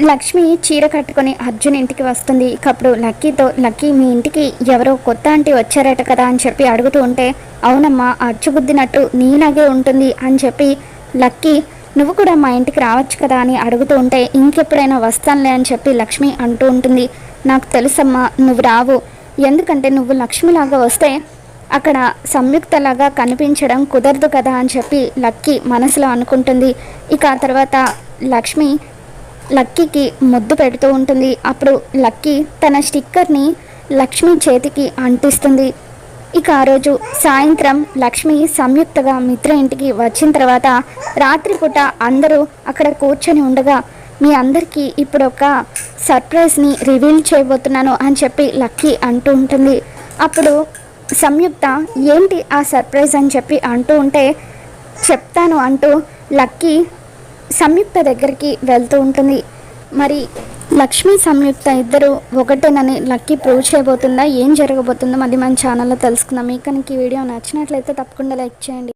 లక్ష్మి చీర కట్టుకొని అర్జున్ ఇంటికి వస్తుంది. ఇకప్పుడు లక్కీతో లక్కీ మీ ఇంటికి ఎవరో కొత్త ఆంటీ వచ్చారట కదా అని చెప్పి అడుగుతూ ఉంటే అవునమ్మా అచ్చుగుద్దినట్టు నీలాగే ఉంటుంది అని చెప్పి లక్కీ నువ్వు కూడా మా ఇంటికి రావచ్చు కదా అని అడుగుతూ ఉంటే ఇంకెప్పుడైనా వస్తానులే అని చెప్పి లక్ష్మి అంటూ ఉంటుంది. నాకు తెలుసమ్మా నువ్వు రావు. ఎందుకంటే నువ్వు లక్ష్మిలాగా వస్తే అక్కడ సంయుక్తలాగా కనిపించడం కుదరదు కదా అని చెప్పి లక్కీ మనసులో అనుకుంటుంది. ఇక ఆ తర్వాత లక్ష్మి లక్కీకి ముద్దు పెడుతూ ఉంటుంది. అప్పుడు లక్కీ తన స్టిక్కర్ని లక్ష్మి చేతికి అంటిస్తుంది. ఇక ఆ రోజు సాయంత్రం లక్ష్మి సంయుక్తగా మిత్ర ఇంటికి వచ్చిన తర్వాత రాత్రిపూట అందరూ అక్కడ కూర్చొని ఉండగా మీ అందరికీ ఇప్పుడు ఒక సర్ప్రైజ్ని రివీల్ చేయబోతున్నాను అని చెప్పి లక్కీ అంటూ ఉంటుంది. అప్పుడు సంయుక్త ఏంటి ఆ సర్ప్రైజ్ అని చెప్పి అంటూ ఉంటే చెప్తాను అంటూ లక్కీ సంయుక్త దగ్గరికి వెళ్తూ ఉంటుంది. మరి లక్ష్మి సంయుక్త ఇద్దరు ఒకటేనని లక్కీ ప్రూవ్ చేయబోతుందా? ఏం జరగబోతుందో మరి మన ఛానల్లో తెలుసుకుందాం. మీకు కనుక ఈ వీడియో నచ్చినట్లయితే తప్పకుండా లైక్ చేయండి.